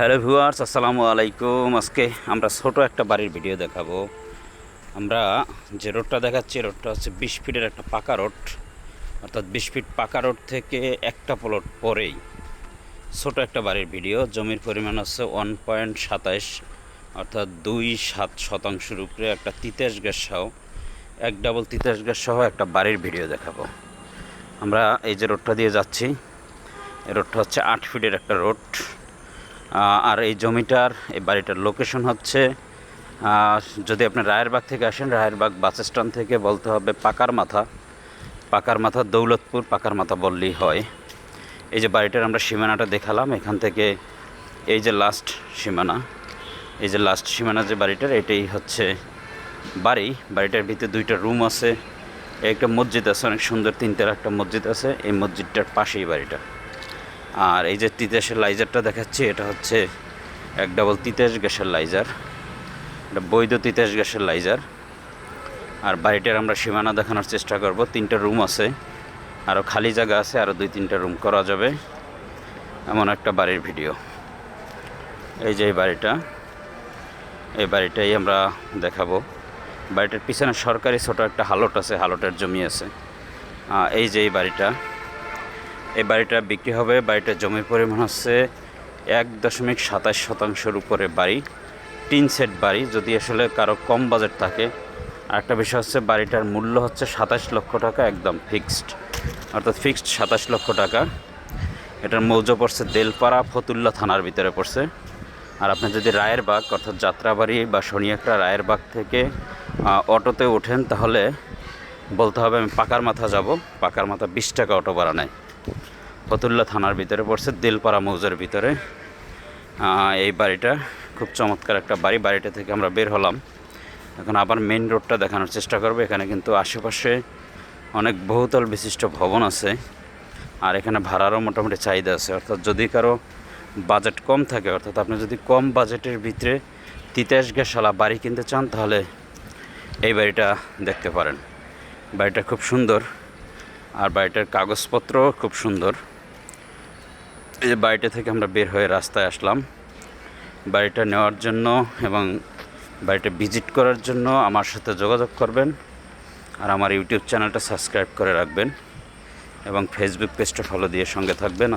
Hello viewers, আসসালামু আলাইকুম। আজকে আমরা ছোট একটা বাড়ির ভিডিও দেখাবো। আমরা যে রোডটা দেখাচ্ছি রোডটা হচ্ছে বিশ ফিটের একটা পাকা রোড। অর্থাৎ বিশ ফিট পাকা রোড থেকে একটা প্লট পরেই ছোট একটা বাড়ির ভিডিও। জমির পরিমাণ হচ্ছে ওয়ান পয়েন্ট সাতাইশ, অর্থাৎ দুই সাত শতাংশের উপরে একটা তিতাস গ্যাস সহ, এক ডাবল তিতাস গ্যাস সহ একটা বাড়ির ভিডিও দেখাবো। আমরা এই যে রোডটা দিয়ে যাচ্ছি রোডটা হচ্ছে আট ফিটের একটা রোড। আর এই জমিটার, এই বাড়িটার লোকেশন হচ্ছে যদি আপনি রায়েরবাগ থেকে আসেন, রায়েরবাগ বাস স্ট্যান্ড থেকে বলতে হবে পাকার মাথা। পাকার মাথা দৌলতপুর, পাকার মাথা বললেই হয়। এই যে বাড়িটার আমরা সীমানাটা দেখালাম, এখান থেকে এই যে লাস্ট সীমানা, এই যে লাস্ট সীমানা যে বাড়িটার, এটাই হচ্ছে বাড়ি। বাড়িটার ভিতরে দুইটা রুম আছে, একটা মসজিদ আছে, অনেক সুন্দর তিনটার একটা মসজিদ আছে, এই মসজিদটার পাশেই বাড়িটা। আর এই যে তিতাসের লাইজারটা দেখাচ্ছি, এটা হচ্ছে এক ডাবল তিতাস গ্যাসের লাইজার এটা বৈধ তিতাস গ্যাসের লাইজার আর বাড়িটার আমরা সীমানা দেখানোর চেষ্টা করব, তিনটা রুম আছে। আরও খালি জায়গা আছে আরও দুই তিনটা রুম করা যাবে। এমন একটা বাড়ির ভিডিও এই যে এই বাড়িটা, এই বাড়িটাই আমরা দেখাবো। বাড়িটার পিছনে সরকারি ছোট একটা হালট আছে, হালটের জমি আছে। এই যে এই বাড়িটা। এই বাড়িটা বিক্রি হবে। বাড়িটার জমির পরিমাণ হচ্ছে এক দশমিক সাতাশ শতাংশের উপরে বাড়ি টিন সেট বাড়ি, যদি আসলে কারও কম বাজেট থাকে। আর একটা বিষয় হচ্ছে বাড়িটার মূল্য হচ্ছে সাতাশ লক্ষ টাকা একদম ফিক্সড। অর্থাৎ ফিক্সড সাতাশ লক্ষ টাকা। এটার মৌজা পড়ছে দেলপাড়া ফতুল্লা থানার ভিতরে পড়ছে। আর আপনি যদি রায়েরবাগ অর্থাৎ যাত্রাবাড়ি বা শনিয়াকড়া রায়েরবাগ থেকে অটোতে ওঠেন, তাহলে বলতে হবে আমি পাকার মাথা যাব। পাকার মাথা বিশ টাকা অটো ভাড়া নেয়। ফতুল্লা থানার ভিতরে পড়ছে, দিলপাড়া মৌজার ভিতরে। এই বাড়িটা খুব চমৎকার একটা বাড়ি, বাড়িটা থেকে আমরা বের হলাম। এখন আবার মেন রোডটা দেখানোর চেষ্টা করব। এখানে কিন্তু আশেপাশে অনেক বহুতল বিশিষ্ট ভবন আছে। আর এখানে ভাড়ারও মোটামুটি চাহিদা আছে। অর্থাৎ যদি কারও বাজেট কম থাকে, অর্থাৎ আপনি যদি কম বাজেটের ভিতরে তিতাস গ্যাসালা বাড়ি কিনতে চান, তাহলে এই বাড়িটা দেখতে পারেন। বাড়িটা খুব সুন্দর। আর বাড়িটার কাগজপত্র খুব সুন্দর। এই যে বাড়িটা থেকে আমরা বের হয়ে রাস্তায় আসলাম। বাড়িটা নেওয়ার জন্য এবং বাড়িটা ভিজিট করার জন্য আমার সাথে যোগাযোগ করবেন আর আমার ইউটিউব চ্যানেলটা সাবস্ক্রাইব করে রাখবেন এবং ফেসবুক পেজটা ফলো দিয়ে সঙ্গে থাকবেন।